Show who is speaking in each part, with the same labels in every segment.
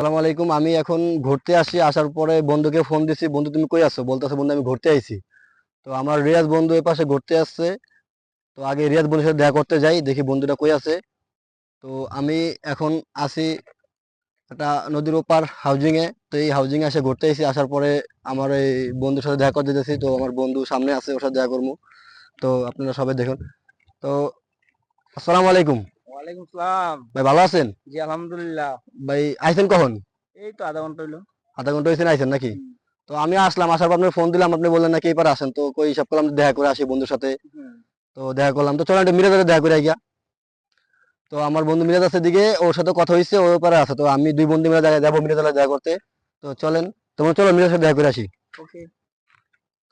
Speaker 1: সালাম আলাইকুম। আমি এখন ঘুরতে আসি, আসার পরে বন্ধুকে ফোন দিছি, বন্ধু, তুমি কই আছো? বলতেছে, বন্ধু, আমি ঘুরতে আইছি। তো আমার রিয়াজ বন্ধু এ পাশে ঘুরতে আসছে। তো আগে রিয়াজ বন্ধুর সাথে দেখা করতে যাই, দেখি বন্ধুটা কই আছে। তো আমি এখন আসি একটা নদীর ওপার হাউজিং এ। তো এই হাউজিং এ এসে ঘুরতে এসেছি আসার পরে আমার এই বন্ধুর সাথে দেখা করতে যাচ্ছি। তো আমার বন্ধু সামনে আছে, ওর সাথে দেখা করব। তো আপনারা সবাই দেখুন। তো আসসালামু আলাইকুম।
Speaker 2: ওয়ালাইকুম সালাম।
Speaker 1: ভাই ভালো আছেন?
Speaker 2: জি আলহামদুলিল্লাহ।
Speaker 1: ভাই আইছেন কখন?
Speaker 2: এই তো আধা ঘণ্টা হইল।
Speaker 1: আধা ঘণ্টা আইছেন নাকি? তো আমি আসলাম আসার পর আপনার ফোন দিলাম আপনি বললেন নাকি এবার আসেন। তো কই করলাম দেখা করে আসি বন্ধুর সাথে। তো দেখা করলাম। তো চলেন মিরাজের দেখা করে গিয়া। তো আমার বন্ধু মিরাজ আছে দিকে ওর সাথে কথা হয়েছে ওর পারে আছে। তো আমি দুই বন্ধু মিলে দেখা যাব মিরাজের দেখা করতে। তো চলেন তোমার চলো মিরাজের সাথে দেখা করে আসি।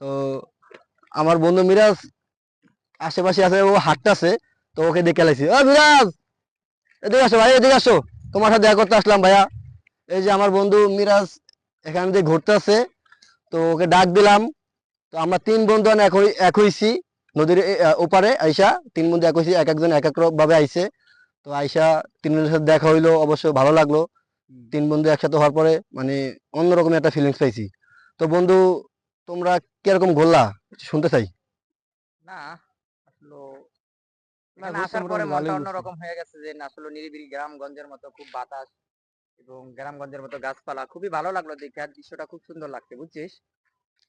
Speaker 1: তো আমার বন্ধু মিরাজ আশেপাশে আছে ও হাঁটতেছে। তো ওকে দেখে লাইছি। ও মিরাজ এদিকে আসো ভাই এদিকে আসো। তোমার সাথে দেখা করতে আসলাম ভাইয়া। এই যে আমার বন্ধু মিরাজ এখান দিয়ে ঘুরতে আছে। তো ওকে ডাক দিলাম। তো আমরা তিন বন্ধু এক হই- এক হইছি নদীর ওপারে আইসা। তিন বন্ধু এক হইছি এক একজন এক এক ভাবে আইছে। তো আইসা তিন বন্ধুর সাথে দেখা হইল অবশ্য ভালো লাগল। তিন বন্ধু একসাথে হওয়ার পরে মানে অন্যরকম একটা ফিলিংস পাইছি। তো বন্ধু তোমরা কীরকম ঘুরলা? শুনতে চাই।
Speaker 2: না আসলে
Speaker 3: না,
Speaker 2: এখানে
Speaker 3: ঘুরতে
Speaker 2: আসার পরে মনটা অন্যরকম হয়ে গেছে যে না আসলে নিরিবিলি গ্রামগঞ্জের মতো খুব বাতাস এবং গ্রামগঞ্জের মতো গাছপালা খুবই ভালো লাগল দেখে আর দৃশ্যটা খুব সুন্দর লাগছে বুঝছিস?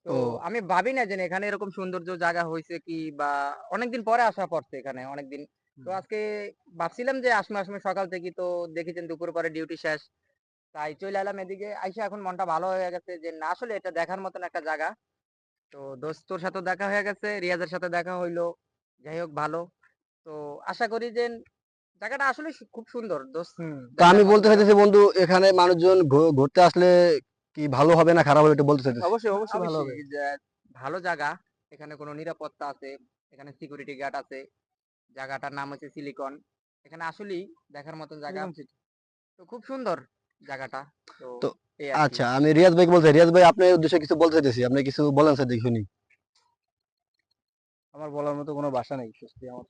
Speaker 2: তো আমি ভাবি না যে এখানে এরকম সৌন্দর্য জায়গা হয়েছে কি বা অনেকদিন পরে আসা পড়ছে এখানে অনেকদিন। তো আজকে ভাবছিলাম যে আসমে আসমে সকাল থেকে তো দেখেছেন দুপুর পরে ডিউটি শেষ তাই চলে এলাম এদিকে। আইসা এখন মনটা ভালো হয়ে গেছে যে না আসলে এটা দেখার মতন একটা জায়গা। তো দোস্তর সাথে দেখা হয়ে গেছে রিয়াজের সাথে দেখা হইল। যাই হোক ভালো। তো আশা করি যে জায়গাটা আসলে খুব সুন্দর। দোস্ত
Speaker 1: তো আমি বলতে চাইতেছি বন্ধু এখানে মানুষজন ঘুরতে আসলে কি ভালো হবে না খারাপ হবে এটা বলতে চাইতেছি।
Speaker 3: অবশ্যই অবশ্যই ভালো হবে।
Speaker 2: যে ভালো জায়গা এখানে কোনো নিরাপত্তা আছে এখানে সিকিউরিটি গার্ড আছে জায়গাটার নাম হচ্ছে সিলিকন এখানে আসলেই দেখার মতন জায়গা তো খুব সুন্দর জায়গাটা। তো
Speaker 1: আচ্ছা আমি রিয়াজ ভাইকে বলছি রিয়াজ ভাই আপনার উদ্দেশ্যে কিছু বলতে চাইতেছি আপনি কিছু বলেন স্যার দেখি শুনি।
Speaker 3: আমার বলার মতো কোনো ভাষা নেই সত্যি আমার